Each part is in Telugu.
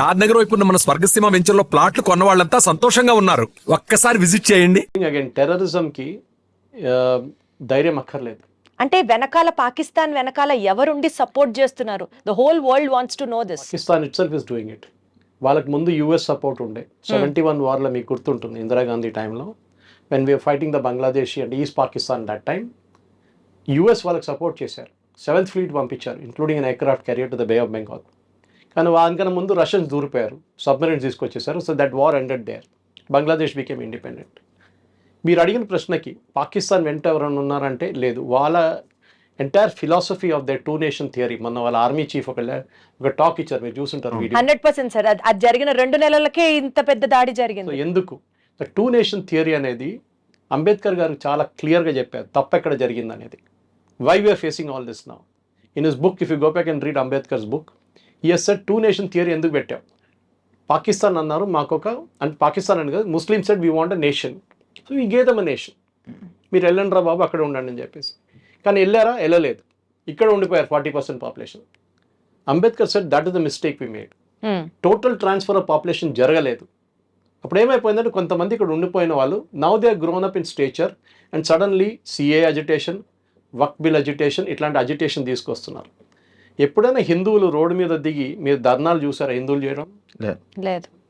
షాద్ నగర్ వైపు ఉన్న మన స్వర్గసీమ వెంచర్లో ప్లాట్లు కొన్న వాళ్ళంతా సంతోషంగా ఉన్నారు. ఒక్కసారి విజిట్ చేయండి. అగైన్ టెర్రరిజంకి uh, ధైర్యం అక్కర్లేదు. అంటే వెనకాల పాకిస్తాన్ వెనకాల ఎవరుండి సపోర్ట్ చేస్తున్నారు? The whole world wants to know this Pakistan it self is doing it వాళ్ళకి ముందు యూఎస్ సపోర్ట్ ఉండే. సెవెంటీ వన్ వార్లో మీకు గుర్తుంటుంది ఇందిరాగాంధీ టైంలో when we are fighting the Bangladesh and east Pakistan that time US వాళ్ళకి సపోర్ట్ చేశారు. సెవెంత్ ఫ్లీట్ పంపించారు including an aircraft career to the bay of Bengal కానీ దానికన్నా ముందు Russians దూరిపోయారు. Submarines తీసుకొచ్చేసారు. So that war ended there Bangladesh became independent మీరు అడిగిన ప్రశ్నకి పాకిస్తాన్ వెంట ఎవరైనా ఉన్నారంటే లేదు. వాళ్ళ entire philosophy of the two nation theory మొన్న వాళ్ళ ఆర్మీ చీఫ్ ఒక ఒక టాక్ ఇచ్చారు. మీరు చూసుంటారు వీడియో హండ్రెడ్ పర్సెంట్ సార్. అది జరిగిన రెండు నెలలకే ఇంత పెద్ద దాడి సో జరిగింది ఎందుకు? ద టూ నేషన్ థియరీ అనేది అంబేద్కర్ గారు చాలా క్లియర్గా చెప్పారు. తప్పు ఎక్కడ జరిగింది అనేది why we're facing all this now in his book if you go back and read Ambedkar's book yes sir two nation theory ఎందుకు పెట్టాం? పాకిస్తాన్ అన్నారు మాకు ఒక అంటే పాకిస్తాన్ అని కాదు Muslim said we want a nation so he gave them nation మీరు వెళ్ళండి రా బాబు అక్కడ ఉండండి అని చెప్పేసి. కానీ వెళ్ళారా? వెళ్ళలేదు. ఇక్కడ ఉండిపోయారు forty percent population Ambedkar said that is the mistake we made. Total transfer of population జరగలేదు. అప్పుడు ఏమైపోయిందంటే కొంతమంది ఇక్కడ ఉండిపోయిన వాళ్ళు now they grown up in stature and suddenly CA agitation Waqf bill agitation ఇట్లాంటి అజిటేషన్ తీసుకొస్తున్నారు. ఎప్పుడైనా హిందువులు రోడ్డు మీద దిగి మీరు ధర్నాలు చూసారా హిందువులు చేయడం? లేదు.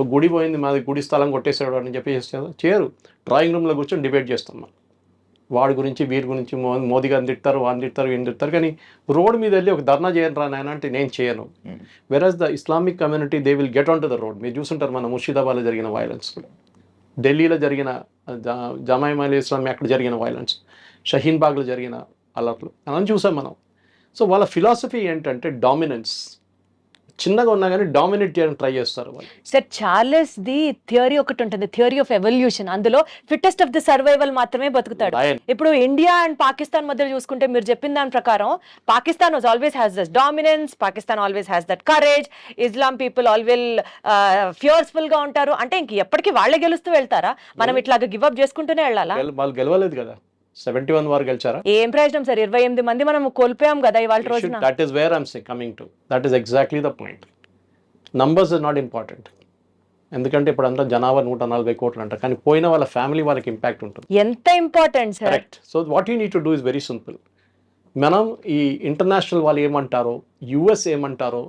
ఒక గుడి పోయింది మాది గుడి స్థలం కొట్టేసాడు అని చెప్పి చేయరు. డ్రాయింగ్ రూమ్లో కూర్చొని డిబేట్ చేస్తాం మనం. వాడి గురించి వీరి గురించి మో- మోదీ గారిని తిడతారు వాడిని తిడతారు వీడిని తిడతారు. కానీ రోడ్ మీద వెళ్ళి ఒక ధర్నా చేయను రా నాయన అంటే నేను చేయను. Versus the Islamic community they will get on to the road మీరు చూసుంటారు మన ముర్షిదాబాద్లో జరిగిన వైలెన్స్ ఢిల్లీలో జరిగిన జా- జమాయి మలి ఇస్లామీ అక్కడ జరిగిన వైలెన్స్ షహీన్ బాగ్లో జరిగిన అలర్ట్లు అలా చూసాం మనం. సో వాళ్ళ ఫిలాసఫీ ఏంటంటే డామినెన్స్. చిన్నగా ఉన్నా కానీ డామినేట్ చేయడానికి ట్రై చేస్తారు వాళ్ళు. సార్ చార్లెస్ ది థియరీ ఒకటి ఉంటుంది థియరీ ఆఫ్ ఎవల్యూషన్. అందులో ఫిట్టెస్ట్ ఆఫ్ ది సర్వైవల్ మాత్రమే బతుకుతాడు. ఇప్పుడు ఇండియా అండ్ పాకిస్తాన్ మధ్య చూసుకుంటే మీరు చెప్పిన దాని ప్రకారం Pakistan was always has this dominance Pakistan always has that courage Islam people always ఫియర్స్ఫుల్గా ఉంటారు. అంటే ఇంక ఎప్పటికీ వాళ్ళే గెలుస్తూ వెళ్తారా? మనం ఇట్లాగా గివ్ అప్ చేసుకుంటూనే వెళ్ళాలా? వాళ్ళు గెలవలేదు కదా. సెవెంటీ వన్ వారు గెలిచారా? ఏం ప్రయోజనం సార్? ఇరవై ఎనిమిది మంది మనం కోల్పోయాం కదా ఇవాళ రోజున. That is where I'm coming to that is exactly the point numbers is not important ఎందుకంటే ఇప్పుడు అంతా జనాభా నూట నలభై కోట్లు అంటారు కానీ పోయిన వాళ్ళ ఫ్యామిలీ వాళ్ళకి ఇంపాక్ట్ ఉంటుంది. ఎంత important correct so what you need to do is very simple మనం ఈ ఇంటర్నేషనల్ వాళ్ళు ఏమంటారో యుఎస్ ఏమంటారో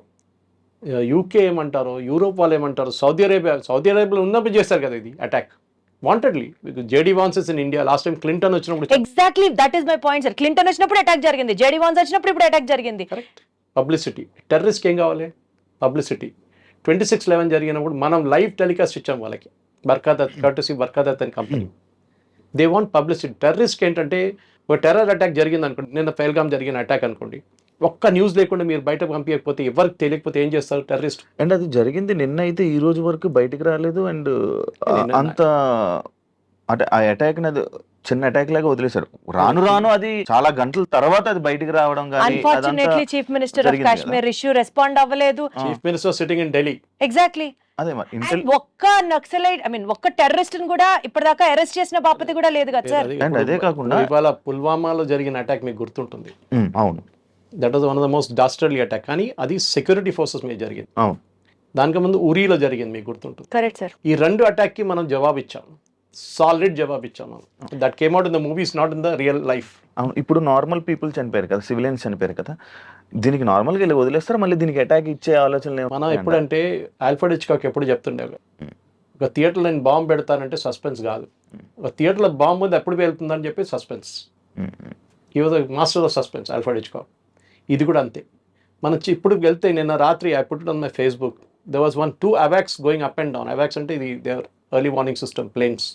యూకే ఏమంటారో యూరోప్ వాళ్ళు ఏమంటారో సౌదీ అరేబియా సౌదీ అరేబియాలో ఉన్నప్పుడు చేస్తారు కదా ఇది attack wantedly JD Vance's in India last time Clinton వచ్చినప్పుడు exactly that is my point sir Clinton వచ్చినప్పుడు అటాక్ జరిగింది. జేడీ వాన్స్ వచ్చినప్పుడు ఇప్పుడు అటాక్ జరిగింది. కరెక్ట్ పబ్లిసిటీ టెర్రరిస్ట్కి ఏం కావాలి? పబ్లిసిటీ ట్వంటీ సిక్స్ లెవెన్ జరిగినప్పుడు మనం లైవ్ టెలికాస్ట్ ఇచ్చాం వాళ్ళకి. బర్కాదత్ కర్టసీ బర్కాదత్ అని కంపెనీ దే వాంట్ పబ్లిసిటీ టెర్రరిస్ట్కి ఏంటంటే ఒక టెర్రర్ అటాక్ జరిగింది అనుకోండి నిన్న ఫెల్గామ్ జరిగిన అటాక్ అనుకోండి. ఒక్క న్యూస్ లేకుండా మీరు బయట పంపించకపోతే ఎవరికి తెలియకపోతే ఏం చేస్తారు టెర్రరిస్ట్? అండ్ అది జరిగింది నిన్న అయితే ఈ రోజు వరకు బయటికి రాలేదు అండ్ అంత అంటే ఆ అటాక్ అది చిన్న అటాక్ లాగా వదిలేశారు. రాను రాను అది చాలా గంటల తర్వాత అది బయటికి రావడం కానీ unfortunately chief minister of. Kashmir issue respond అవ్వలేదు. Chief minister sitting in Delhi exactly అదే మరి ఒక్క నక్సలైట్ ఐ మీన్ ఒక్క టెర్రరిస్ట్ కూడా ఇప్పటిదాకా అరెస్ట్ చేసిన బాపతి కూడా లేదు కదా సార్ అదే కాకుండా- ఇవాళ పుల్వామాలో జరిగిన అటాక్ మీకు గుర్తుంటుంది. అవును. That was one of the most dastardly attack కానీ అది సెక్యూరిటీ ఫోర్సెస్ మీద జరిగింది. అవును. దానికి ముందు ఉరీలో జరిగింది మీకు గుర్తుంటుంది. కరెక్ట్ సార్ ఈ రెండు attack కి మనం జవాబు ఇచ్చాం. సాలిడ్ జవాబు ఇచ్చాం మనం. That came out in the movies not in the real life అవును. ఇప్పుడు నార్మల్ పీపుల్ చనిపోయారు కదా సివిలియన్స్ చనిపోయారు కదా దీనికి నార్మల్గా వెళ్ళి వదిలేస్తారు మళ్ళీ దీనికి అటాక్ ఇచ్చే ఆలోచనలు మనం ఎప్పుడంటే ఆల్ఫర్డ్ హిచ్కాక్ ఎప్పుడు చెప్తుండే ఒక థియేటర్లో నేను బాంబు పెడతానంటే సస్పెన్స్ కాదు. ఒక థియేటర్లో బాంబు ఉంది ఎప్పుడు వెళ్తుందని చెప్పి సస్పెన్స్ ఈ was master of suspense Alfred Hitchcock ఇది కూడా అంతే. మనం ఇప్పుడు వెళ్తే నిన్న రాత్రి I put on my Facebook they was one two అవాక్స్ going up and down అవాక్స్ అంటే ఇది దేవర్ ఎర్లీ వార్నింగ్ సిస్టమ్ ప్లేన్స్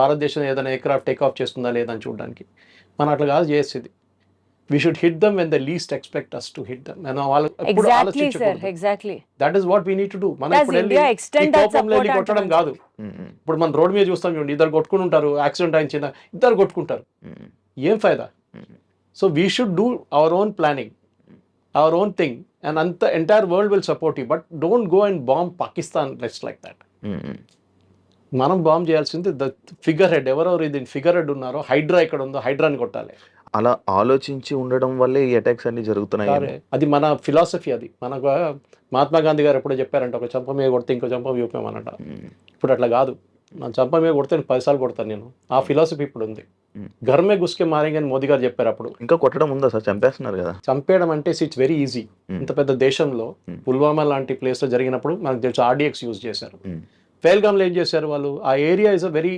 భారతదేశం ఏదైనా ఎయిర్క్రాఫ్ట్ టేక్ ఆఫ్ చేస్తుందా లేదా అని చూడడానికి. మనం అట్లా కాదు చేసేది. We should hit them when the least expect us to hit them నేను వాళ్ళు ఎప్పుడు ఎగ్జాక్ట్లీ సార్ ఆలోచించకూడదు. Exactly that is what we need to do మనం ఇప్పుడు వెళ్ళి కోపంలో కొట్టడం? కాదు. ఇప్పుడు మన రోడ్ మీద చూస్తాం చూడండి ఇద్దరు కొట్టుకుని ఉంటారు యాక్సిడెంట్ అయించిన ఇద్దరు కొట్టుకుంటారు. ఏం ఫైదా? So we should do our own planning our own thing and అంత entire world will support you but don't go and bomb Pakistan let's like that మనం బాంబ్ చేయాల్సింది ద ఫిగర్ హెడ్ ఎవరెవరు ఇది ఫిగర్ హెడ్ ఉన్నారో హైడ్రా ఇక్కడ ఉందో హైడ్రాని కొట్టాలి. అలా ఆలోచించి ఉండడం వల్లే ఈ అటాక్స్ అన్ని జరుగుతున్నాయి అది మన ఫిలాసఫీ అది. మనకు మహాత్మా గాంధీ గారు ఎప్పుడో చెప్పారంట ఒక చంప మీద కొడితే ఇంకో చంప చూపామన్నట ఇప్పుడు అట్లా కాదు. నా చంప మీద కొడితే పదిసార్లు కొడతాను నేను. ఆ ఫిలాసఫీ ఇప్పుడు ఉంది. గర్మే గుస్కే మారేంగ్ అని మోదీ గారు చెప్పారు అప్పుడు ఇంకా కొట్టడం ఉందా సార్ చంపేస్తున్నారు కదా చంపేయడం అంటే ఇట్స్ వెరీ ఈజీ Hmm. ఇంత పెద్ద దేశంలో Hmm. పుల్వామా లాంటి ప్లేస్లో జరిగినప్పుడు మనకు తెలుసు ఆర్డిఎక్స్ యూజ్ చేశారు Hmm. పేల్గామ్లో ఏం చేశారు వాళ్ళు ఆ area is a very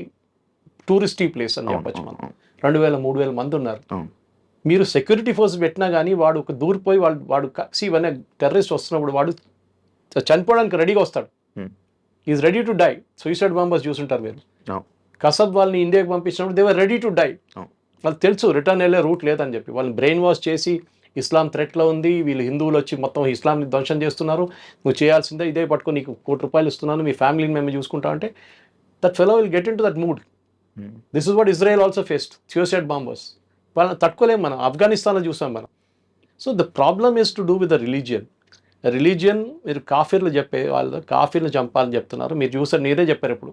touristy place అని చెప్పొచ్చు మనం రెండు వేల మూడు వేల మంది ఉన్నారు. మీరు సెక్యూరిటీ ఫోర్స్ పెట్టినా కానీ వాడు ఒక దూరిపోయి వాడు వాడు సి ఇవన్నీ టెర్రరిస్ట్ వస్తున్నప్పుడు వాడు చనిపోవడానికి రెడీగా వస్తాడు Hmm. Is ready to die suicide bombers చూసుంటారు మీరు. కసబ్ వాళ్ళని ఇండియాకి పంపించినప్పుడు దేవర్ రెడీ టు డై. వాళ్ళకి తెలుసు రిటర్న్ వెళ్ళే రూట్ లేదని చెప్పి. వాళ్ళని బ్రెయిన్ వాష్ చేసి ఇస్లాం థ్రెట్లో ఉంది వీళ్ళు హిందువులు వచ్చి మొత్తం ఇస్లాంని ధ్వంసం చేస్తున్నారు. నువ్వు చేయాల్సిందే ఇదే పట్టుకొని నీకు కోటి రూపాయలు ఇస్తున్నాను మీ ఫ్యామిలీని మేము చూసుకుంటా అంటే that fellow will get into that mood. This is what Israel also faced suicide bombers వాళ్ళని తట్టుకోలేం మనం ఆఫ్ఘనిస్తాన్లో చూసాం మనం. So the problem is to do with the religion religion మీరు కాఫీర్లు చెప్పే వాళ్ళు కాఫీర్లు చంపాలని చెప్తున్నారు. మీరు చూసారు మీరే చెప్పారు ఇప్పుడు.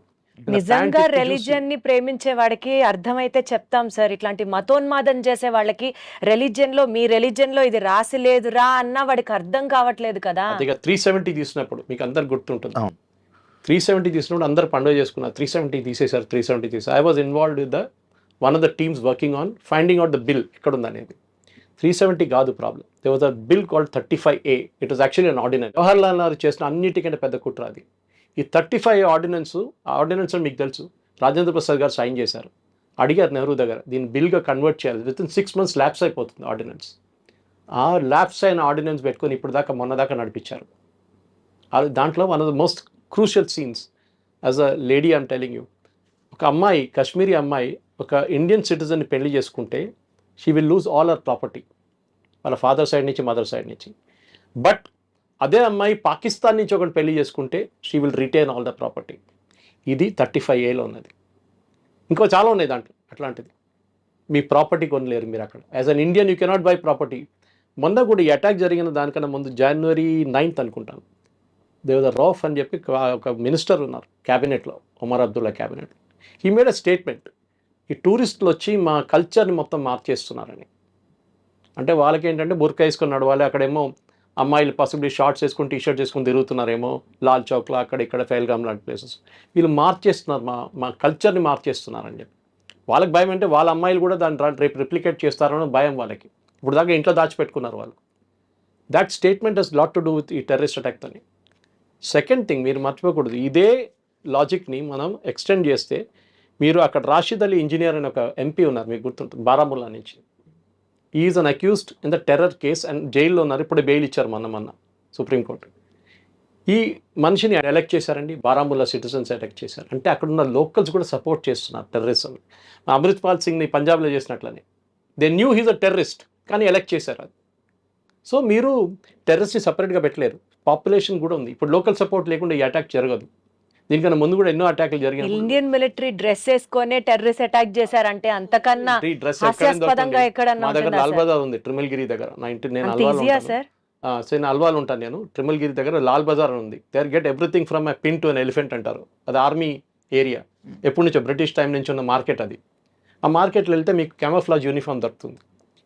నిజంగా రెలిజియన్ని ప్రేమించే వాడికి అర్థమైతే చెప్తాం సార్ ఇట్లాంటి మతోన్మాదం చేసే వాళ్ళకి రెలిజియన్లో మీ రెలిజియన్లో ఇది రాసి లేదురా అన్న వాడికి అర్థం కావట్లేదు కదా. అదిగా త్రీ సెవెంటీ తీసినప్పుడు మీకు అందరు గుర్తుంటుంది. అవును. త్రీ సెవెంటీ తీసినప్పుడు అందరు పండుగ చేసుకున్నారు. త్రీ సెవెంటీ తీసేశారు త్రీ సెవెంటీ తీసి I was involved with the one of the teams working on finding out the bill ఎక్కడ ఉంది అనేది త్రీ సెవెంటీ కాదు problem they was a bill called thirty five A it was actually an ordinance Jawaharlal Nehru చేసిన అన్నిటికంటే పెద్ద కుట్ర అది. ఈ థర్టీ ఫైవ్ ఆర్డినెన్స్ ఆ ఆర్డినెన్స్ అని మీకు తెలుసు. రాజేంద్ర ప్రసాద్ గారు సైన్ చేశారు. అడిగారు నెహ్రూ దగ్గర దీన్ని బిల్గా కన్వర్ట్ చేయాలి. Within six months lapse అయిపోతుంది ఆర్డినెన్స్ ఆ ల్యాప్స్ అయిన ఆర్డినెన్స్ పెట్టుకొని ఇప్పుడు దాకా మొన్న దాకా నడిపించారు. అది దాంట్లో one of the most crucial scenes as a lady I'm telling you ఒక అమ్మాయి కాశ్మీరీ అమ్మాయి ఒక ఇండియన్ సిటిజన్ని పెళ్ళి చేసుకుంటే she will lose all our property వాళ్ళ ఫాదర్ సైడ్ నుంచి మదర్ సైడ్ నుంచి. బట్ అదే అమ్మాయి పాకిస్తాన్ నుంచి ఒకటి పెళ్ళి చేసుకుంటే she will retain all the property ఇది థర్టీ ఫైవ్ ఏలో ఉన్నది. ఇంకో చాలా ఉన్నాయి దాంట్లో అట్లాంటిది. మీ ప్రాపర్టీ కొనలేరు మీరు అక్కడ. As an Indian you cannot buy property మొన్న కూడా ఈ అటాక్ జరిగిన దానికన్నా ముందు జనవరి నైన్త్ అనుకుంటాను. దేవద రౌఫ్ అని చెప్పి ఒక- మినిస్టర్ ఉన్నారు క్యాబినెట్లో Omar Abdullah cabinet he made a statement ఈ టూరిస్టులు వచ్చి మా కల్చర్ని మొత్తం మార్చేస్తున్నారని. అంటే వాళ్ళకేంటంటే బుర్కా వేసుకొని నడవాలి అక్కడేమో అమ్మాయిలు పాసిబిలీ షార్ట్స్ వేసుకుని టీ షర్ట్ వేసుకుని తిరుగుతున్నారేమో లాల్ చౌక్లో అక్కడ ఇక్కడ ఫెయిల్గామ్ లాంటి ప్లేసెస్ వీళ్ళు మార్చేస్తున్నారు మా మా కల్చర్ని మార్చేస్తున్నారని చెప్పి. వాళ్ళకి భయం అంటే వాళ్ళ అమ్మాయిలు కూడా దాన్ని రేపు రిప్లికేట్ చేస్తారని భయం వాళ్ళకి. ఇప్పుడు దాకా ఇంట్లో దాచిపెట్టుకున్నారు వాళ్ళు. That statement has lot to do with ఈ టెర్రరిస్ట్ అటాక్ అని సెకండ్ థింగ్ మీరు మర్చిపోకూడదు. ఇదే లాజిక్ని మనం ఎక్స్టెండ్ చేస్తే మీరు అక్కడ రాషిద్ అలీ ఇంజనీర్ అని ఒక ఎంపీ ఉన్నారు మీకు గుర్తుంటుంది బారాముల్లా నుంచి. Is an accused in the terror case and జైల్లో ఉన్నారు. ఇప్పుడు బెయిల్ ఇచ్చారు మొన్న మొన్న సుప్రీంకోర్టు ఈ మనిషిని ఎలెక్ట్ చేశారండి. బారాముల్లా సిటిజన్స్ ఎలెక్ట్ చేశారు. అంటే అక్కడ ఉన్న లోకల్స్ కూడా సపోర్ట్ చేస్తున్నారు టెర్రరిజం అమృత్పాల్ సింగ్ని పంజాబ్లో చేసినట్లనే. They knew he's a terrorist కానీ ఎలెక్ట్ చేశారు అది. సో మీరు టెర్రరిస్ట్ని సపరేట్గా పెట్టలేరు. పాపులేషన్ కూడా ఉంది. ఇప్పుడు లోకల్ సపోర్ట్ లేకుండా ఈ అటాక్ జరగదు. దీనికన్నా ముందు కూడా ఎన్నో అటాక్లు జరిగాయి ఇండియన్ మిలిటరీ డ్రెస్ వేసుకొనే టెర్రరిస్ట్ అటాక్ చేశారంటే అంతకన్నా హాస్యాస్పదంగా ఎక్కడన్నా మా దగ్గర ఉంటుందా లాల్ సార్? బజార్ ఉంది ట్రిమిల్గిరి దగ్గర. నా ఇంటి నేను అల్వాల్ సార్? సో నేను అల్వాల్ ఉంటాను నేను. ట్రిమిల్గిరి దగ్గర లాల్ బజార్ ఉంది. They get everything from a pin to an elephant అంటారు. అది ఆర్మీ ఏరియా ఎప్పటి నుంచో బ్రిటిష్ టైం నుంచి ఉన్న మార్కెట్ అది. ఆ మార్కెట్లో వెళ్తే మీకు కెమఫ్లాజ్ యూనిఫామ్ దొరుకుతుంది.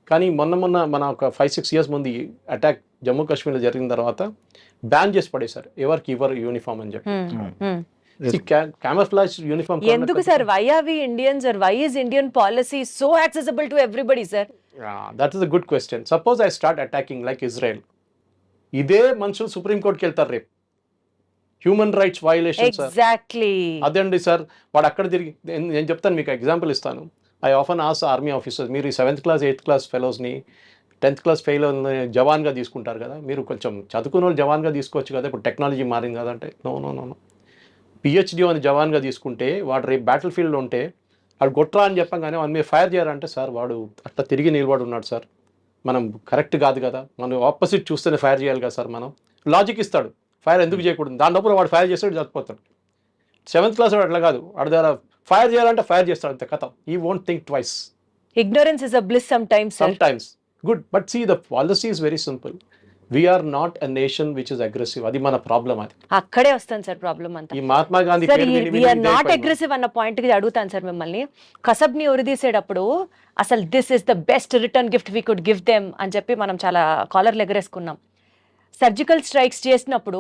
కానీ మొన్న మొన్న మన ఒక ఫైవ్ సిక్స్ ఇయర్స్ ముందు అటాక్ జమ్మూ కాశ్మీర్లో జరిగిన తర్వాత బ్యాన్ చేసి పడేశారు. ఎవరికి ఇవ్వరు యూనిఫామ్ అని చెప్పి. యూనిఫామ్ ఎందుకు sir? Why are we Indians are why is Indian policy so accessible to everybody sir that is a good question suppose I start attacking like Israel ఇదే మనుషులు సుప్రీంకోర్టుకి వెళ్తారు రేపు. Human rights violation sir exactly అదండి సార్ వాడు అక్కడ తిరిగి నేను నేను చెప్తాను మీకు ఎగ్జాంపుల్ ఇస్తాను. I often ask army officers మీరు ఈ సెవెంత్ క్లాస్ ఎయిత్ క్లాస్ ఫెలోస్ని టెన్త్ క్లాస్ ఫెయిల్ జవాన్గా తీసుకుంటారు కదా? మీరు కొంచెం చదువుకున్న వాళ్ళు జవాన్గా తీసుకోవచ్చు కదా? ఇప్పుడు టెక్నాలజీ మారింది కదా? అంటే నో నో నో పిహెచ్డి అని జవాన్గా తీసుకుంటే వాడు రేపు బ్యాటిల్ ఫీల్డ్ ఉంటే వాడు కొట్రా అని చెప్పగానే వాడి మీద ఫైర్ చేయాలంటే సార్ వాడు అట్లా తిరిగి నిలబడి ఉన్నాడు సార్. మనం కరెక్ట్ కాదు కదా? మనం ఆపోజిట్ చూస్తేనే ఫైర్ చేయాలి కదా సార్ మనం. లాజిక్ ఇస్తాడు. ఫైర్ ఎందుకు చేయకూడదు? దాని లోపల వాడు ఫైర్ చేస్తాడు చచ్చిపోతాడు. సెవెంత్ క్లాస్ వాడు అట్లా కాదు. వాడు ద్వారా ఫైర్ చేయాలంటే ఫైర్ చేస్తాడు అంతే కథ. He won't think twice ignorance is a bliss sometimes sometimes good but see the policy is very simple we're not a nation which is aggressive అది మన ప్రాబ్లం అది. అక్కడే వస్తుంది సార్ ప్రాబ్లం అంతా. ఈ Mahatma Gandhi we're not. Aggressive అన్న పాయింట్కి అడుగుతాను సార్ మిమ్మల్ని. కసబ్ని ఉరిదీసేటప్పుడు అసలు this is the best return gift we could give them అని చెప్పి మనం చాలా కాలర్లు ఎగరేసుకున్నాం. సర్జికల్ స్ట్రైక్స్ చేసినప్పుడు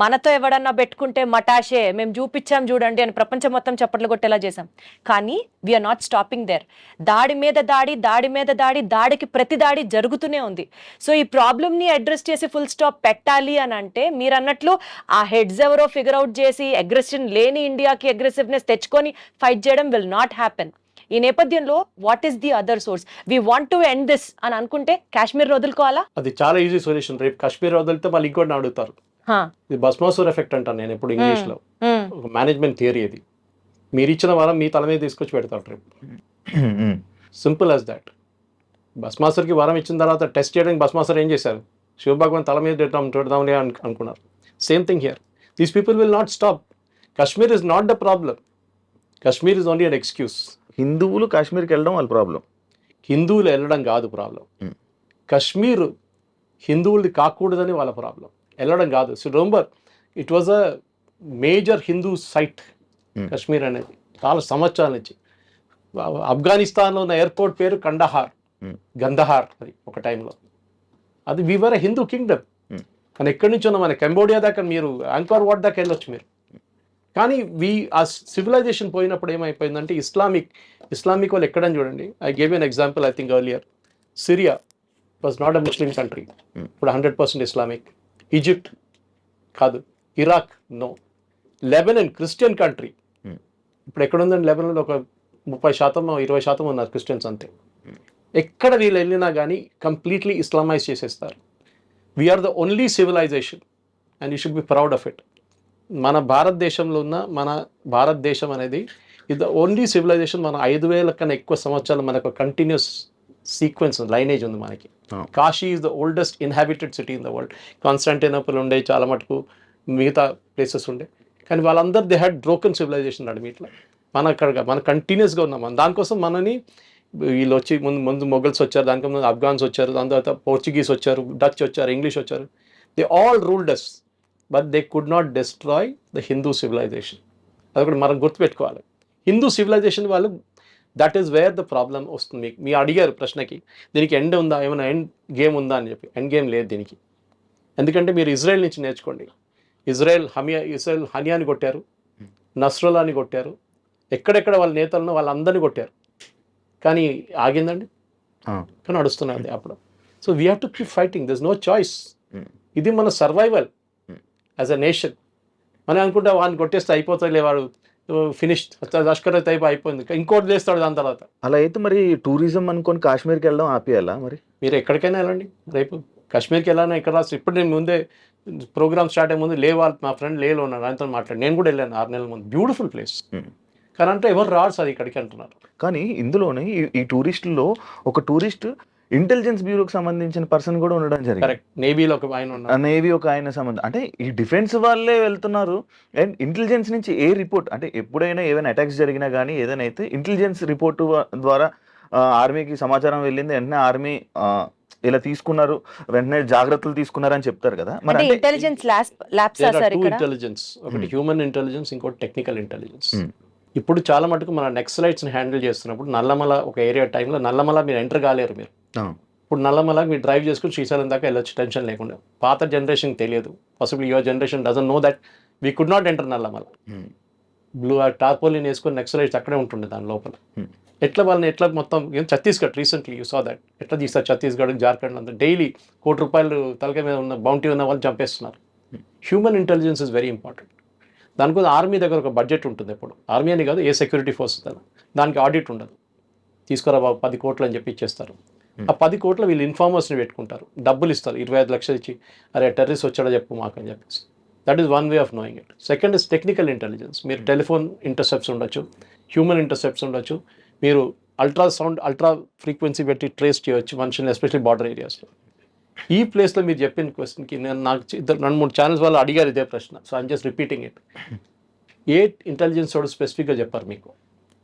మనతో ఎవడన్నా పెట్టుకుంటే మటాషే మేము చూపించాం చూడండి అని ప్రపంచం మొత్తం చప్పట్లు కొట్టేలా చేసాం కానీ వీఆర్ నాట్ స్టాపింగ్ దేర్ దాడి మీద దాడి దాడి మీద దాడి దాడికి ప్రతి దాడి జరుగుతూనే ఉంది. సో ఈ ప్రాబ్లమ్ని అడ్రస్ చేసి ఫుల్ స్టాప్ పెట్టాలి అని అంటే మీరు అన్నట్లు ఆ హెడ్స్ ఎవరో ఫిగర్ అవుట్ చేసి అగ్రెషన్ లేని ఇండియాకి అగ్రెసివ్నెస్ తెచ్చుకొని ఫైట్ చేయడం విల్ నాట్ హ్యాపెన్ ఈ నేపథ్యంలో what is the other source we want to end this అని అనుకుంటే కాశ్మీర్ వదులుకోవాలా? అది చాలా ఈజీ సొల్యూషన్ రేపు కాశ్మీర్ వదిలితే మళ్ళీ ఇంకోటి అడుగుతారు. ఇది బస్మోసర్ ఎఫెక్ట్ అంటాను నేను ఎప్పుడు ఇంగ్లీష్లో. ఒక మేనేజ్మెంట్ థియరీ ఇది. మీరు ఇచ్చిన వరం మీ తల మీద తీసుకొచ్చి పెడతారు రేపు. సింపుల్ యాజ్ దాట్ బస్మాసర్కి వరం ఇచ్చిన తర్వాత టెస్ట్ చేయడానికి బస్మాసర్ ఏం చేశారు? శివ భగవాన్ తల మీద పెడతాం పెడదామని అను- అనుకున్నారు. Same thing here these people will not stop Kashmir is not the problem Kashmir is only an excuse హిందువులు కాశ్మీర్కి వెళ్ళడం వాళ్ళ ప్రాబ్లం. హిందువులు వెళ్ళడం కాదు ప్రాబ్లం. కశ్మీర్ హిందువులది కాకూడదని వాళ్ళ ప్రాబ్లం. వెళ్ళడం కాదు. So remember it was a major Hindu site. Kashmir అనేది. చాలా సంవత్సరాల నుంచి. ఆఫ్ఘనిస్తాన్లో ఉన్న ఎయిర్పోర్ట్ పేరు కండహార్. గంధహార్ అది ఒక టైంలో. అది వివర్ హిందూ కింగ్డమ్. కానీ ఎక్కడి నుంచి ఉన్నాం? మన కంబోడియా దాకా మీరు యాంకర్ వాట్ దాకా వెళ్ళొచ్చు మీరు. కానీ వి ఆ సివిలైజేషన్ పోయినప్పుడు ఏమైపోయిందంటే ఇస్లామిక్ ఇస్లామిక్ వాళ్ళు ఎక్కడని చూడండి. I gave an example I think earlier Syria was not a Muslim country ఇప్పుడు హండ్రెడ్ పర్సెంట్ ఇస్లామిక్ ఈజిప్ట్ కాదు. Iraq no Lebanon Christian country Hmm. ఇప్పుడు ఎక్కడ ఉందండి లెబనన్ ఒక ముప్పై శాతం ఇరవై శాతం ఉన్నారు క్రిస్టియన్స్ అంతే. ఎక్కడ వీళ్ళు వెళ్ళినా కానీ కంప్లీట్లీ ఇస్లామైజ్ చేసేస్తారు. We're the only civilization and you should be proud of it మన భారతదేశంలో ఉన్న మన భారతదేశం అనేది ఇది ద ఓన్లీ సివిలైజేషన్ మన ఐదు వేల కన్నా ఎక్కువ సంవత్సరాలు మనకు కంటిన్యూస్ సీక్వెన్స్ లైనేజ్ ఉంది మనకి. Kashi is the oldest inhabited city in the world Constantinople ఉండే చాలా మటుకు మిగతా ప్లేసెస్ ఉండే. కానీ వాళ్ళందరూ దే హ్యాడ్ బ్రోకెన్ సివిలైజేషన్ అడు ఇట్లా. మన అక్కడ మన కంటిన్యూస్గా ఉన్నాం. మనం దానికోసం మనని వీళ్ళు వచ్చి ముందు ముందు మొఘల్స్ వచ్చారు దానికి ముందు ఆఫ్ఘాన్స్ వచ్చారు దాని తర్వాత పోర్చుగీస్ వచ్చారు డచ్ వచ్చారు ఇంగ్లీష్ వచ్చారు. They all ruled us but they could not destroy the Hindu civilization. అదొకటి మనం గుర్తుపెట్టుకోవాలి. హిందూ సివిలైజేషన్ వాళ్ళు that is where the problem వస్తుంది మీకు. మీ అడిగారు ప్రశ్నకి దీనికి ఎండ్ ఉందా ఏమైనా ఎండ్ గేమ్ ఉందా అని చెప్పి. ఎండ్ గేమ్ లేదు దీనికి. ఎందుకంటే మీరు ఇజ్రాయెల్ నుంచి నేర్చుకోండి. ఇజ్రాయెల్ హమియా ఇజ్రాయెల్ హనియాని కొట్టారు. నస్రోలాని కొట్టారు. ఎక్కడెక్కడ వాళ్ళ నేతలను వాళ్ళందరినీ కొట్టారు. కానీ ఆగిందండి? కానీ నడుస్తున్నది అప్పుడు. So we have to keep fighting this no choice. ఇది మన సర్వైవల్. యాజ్ అ నేషన్ మనం అనుకుంటే వాడిని కొట్టేస్తే అయిపోతాయి వాడు. ఫినిష్ లష్కర్ అయిపో అయిపోయింది. ఇంకోటి చేస్తాడు దాని తర్వాత. అలా అయితే మరి టూరిజం అనుకొని కాశ్మీర్కి వెళ్ళడం ఆపేయాలా మరి? మీరు ఎక్కడికైనా వెళ్ళండి. రేపు కాశ్మీర్కి వెళ్ళాను ఎక్కడ? రాసి ఇప్పుడు నేను ముందే ప్రోగ్రామ్ స్టార్ట్ అయ్యే ముందు లే వాళ్ళు మా ఫ్రెండ్ లేలో ఉన్నారు ఆయనతో మాట్లాడి. నేను కూడా వెళ్ళాను ఆరు నెలల ముందు. Beautiful place. కానీ అంటే ఎవరు రాడు సార్ ఇక్కడికి అంటున్నారు. కానీ ఇందులోనే ఈ టూరిస్టుల్లో ఒక టూరిస్ట్ ఇంటెలిజెన్స్ బ్యూరోకి సంబంధించిన పర్సన్ కూడా ఉండడం జరిగింది. కరెక్ట్ నేవీలో ఒక ఆయన ఉన్నారు నేవీ ఒక ఆయన సంబంధం అంటే ఈ డిఫెన్స్ వాళ్ళే వెళ్తున్నారు. అండ్ ఇంటెలిజెన్స్ నుంచి ఏ రిపోర్ట్ అంటే ఎప్పుడైనా ఏదైనా అటాక్స్ జరిగినా కానీ ఏదైనా అయితే ఇంటెలిజెన్స్ రిపోర్ట్ ద్వారా ఆర్మీకి సమాచారం వెళ్ళింది. వెంటనే ఆర్మీ ఇలా తీసుకున్నారు. వెంటనే జాగ్రత్తలు తీసుకున్నారని చెప్తారు కదా. మరి అంటే అంటే ఇంటెలిజెన్స్ ఒకటి హ్యూమన్ ఇంటెలిజెన్స్ ఇంకోటి టెక్నికల్ ఇంటెలిజెన్స్. ఇప్పుడు చాలా మటుకు మన నెక్సలైట్స్ని హ్యాండిల్ చేస్తున్నప్పుడు నల్లమల ఒక ఏరియా టైంలో నల్లమల మీరు ఎంటర్ కాలేరు మీరు. ఆ, ఇప్పుడు నల్లమల మీరు డ్రైవ్ చేసుకుని శ్రీశైలం దాకా వెళ్ళొచ్చు టెన్షన్ లేకుండా. పాత జనరేషన్ తెలియదు. Possible your generation doesn't know that we could not enter Nallamala. Blue ఆ టార్పోలిన్ వేసుకొని నెక్సలైట్స్ అక్కడే ఉంటుండే దాని లోపల. Hmm. ఎట్లా వాళ్ళని ఎట్లా మొత్తం ఏం Chhattisgarh recently you saw that ఎట్లా తీస్తారు ఛత్తీస్గఢ్ జార్ఖండ్ అంతా? డైలీ కోటి రూపాయలు తలకాయ మీద ఉన్న బౌంటీ ఉన్న వాళ్ళు చంపేస్తున్నారు. Human intelligence is very important దానికోసం ఆర్మీ దగ్గర ఒక బడ్జెట్ ఉంటుంది ఎప్పుడు ఆర్మీ అని కాదు ఏ సెక్యూరిటీ ఫోర్స్ దాని దానికి ఆడిట్ ఉండదు. తీసుకురా బాబు పది కోట్లు అని చెప్పి ఇచ్చేస్తారు. ఆ పది కోట్ల వీళ్ళు ఇన్ఫార్మర్స్ని పెట్టుకుంటారు. డబ్బులు ఇస్తారు. ఇరవై ఐదు లక్షలు ఇచ్చి అరే టెర్రరిస్ట్ వచ్చాడో చెప్పు మాకు అని చెప్పేసి. That is one way of knowing it second is technical intelligence మీరు టెలిఫోన్ ఇంటర్సెప్ట్స్ ఉండొచ్చు. హ్యూమన్ ఇంటర్సెప్ట్స్ ఉండొచ్చు. మీరు అల్ట్రా సౌండ్ అల్ట్రా ఫ్రీక్వెన్సీ పెట్టి ట్రేస్ చేయొచ్చు మనుషుల్ని ఎస్పెషల్లీ బార్డర్ ఏరియాస్లో ఈ ప్లేస్లో మీరు చెప్పిన క్వశ్చన్కి నేను నాకు ఇద్దరు రెండు మూడు ఛానల్స్ వాళ్ళు అడిగారు ఇదే ప్రశ్న. So I'm just repeating it A intelligence వాడు స్పెసిఫిక్గా చెప్పారు మీకు?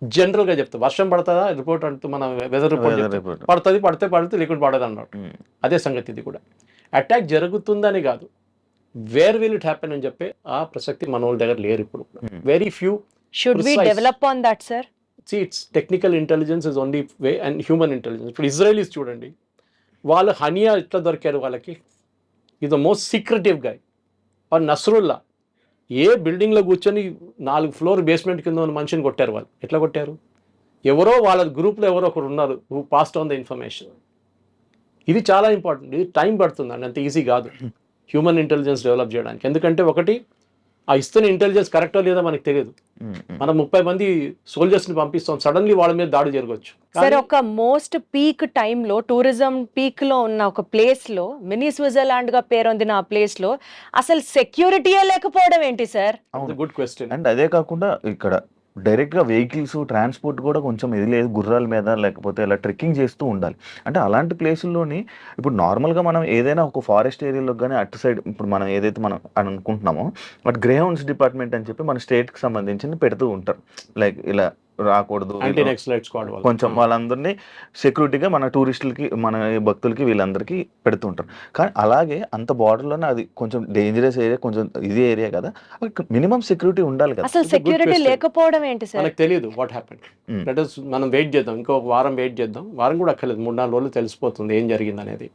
జనరల్గా చెప్తా. వర్షం పడుతుందా? రిపోర్ట్ అంటూ మన వెదర్ రిపోర్ట్. పడుతుంది పడితే పడితే లేకుంటే పడదు అన్నట్టు ఉమ్, అదే సంగతి ఇది కూడా. అటాక్ జరుగుతుందని కాదు. వేర్ విల్ ఇట్ హ్యాపెన్ అని చెప్పి ఆ ప్రసక్తి మన వాళ్ళ దగ్గర లేరు ఇప్పుడు very few should we. Develop on that sir see it's technical intelligence is only way and human intelligence ఇప్పుడు ఇజ్రాయలీస్ చూడండి. వాళ్ళు హనియా ఎట్లా దొరికారు వాళ్ళకి. ఇది the most secretive guy or Nasrallah. ఏ బిల్డింగ్లో కూర్చొని నాలుగు ఫ్లోర్ బేస్మెంట్ కింద ఉన్న మనిషిని కొట్టారు వాళ్ళు. ఎట్లా కొట్టారు? ఎవరో వాళ్ళ గ్రూప్లో ఎవరో ఒకరు ఉన్నారు who passed on the information ఇది చాలా ఇంపార్టెంట్ ఇది టైం పడుతుంది అండి అంత ఈజీ కాదు. హ్యూమన్ ఇంటెలిజెన్స్ డెవలప్ చేయడానికి. ఎందుకంటే ఒకటి ఆ ఇస్తున్న ఇంటెలిజెన్స్ కరెక్టో లేదో మనకు తెలియదు. మనం ముప్పై మంది సోల్జర్స్ని పంపిస్తాం. సడన్లీ వాళ్ళ మీద దాడి జరగవచ్చు సార్ ఒక మోస్ట్ పీక్లో టూరిజం పీక్లో ఉన్న ఒక ప్లేస్లో మినీ స్విట్జర్లాండ్గా పేరొందిన ఆ ప్లేస్లో అసలు సెక్యూరిటీయే లేకపోవడం ఏంటి సార్ గుడ్ క్వశ్చన్ అండ్ అదే కాకుండా ఇక్కడ డైరెక్ట్గా వెహికల్స్ ట్రాన్స్పోర్ట్ కూడా కొంచెం ఇది లేదు గుర్రాల మీద లేకపోతే ఇలా ట్రెక్కింగ్ చేస్తూ ఉండాలి. అంటే అలాంటి ప్లేసుల్లోని ఇప్పుడు నార్మల్గా మనం ఏదైనా ఒక ఫారెస్ట్ ఏరియాలో కానీ అటు సైడ్ ఇప్పుడు మనం ఏదైతే మనం అని అనుకుంటున్నామో బట్ గ్రే హౌన్స్ డిపార్ట్మెంట్ అని చెప్పి మన స్టేట్కి కి సంబంధించింది పెడుతూ ఉంటారు. లైక్ ఇలా రాకూడదు యాంటీ నెక్సలైట్ స్క్వాడ్ వాళ్ళు కొంచెం వాళ్ళందరినీ సెక్యూరిటీగా మన టూరిస్టులకి మన భక్తులకి వీళ్ళందరికీ పెడుతుంటారు. కానీ అలాగే అంత బార్డర్లోనే అది కొంచెం డేంజరస్ ఏరియా కొంచెం ఇది ఏరియా కదా. మినిమం సెక్యూరిటీ ఉండాలి కదా. అసలు సెక్యూరిటీ. లేకపోవడం ఏంటి సార్? మనకు తెలియదు వాట్ హ్యాపెన్. లెట్ మనం వెయిట్ చేద్దాం ఇంకో వారం వెయిట్ చేద్దాం. వారం కూడా అక్కర్లేదు మూడు నాలుగు రోజులు తెలిసిపోతుంది ఏం జరిగింది అనేది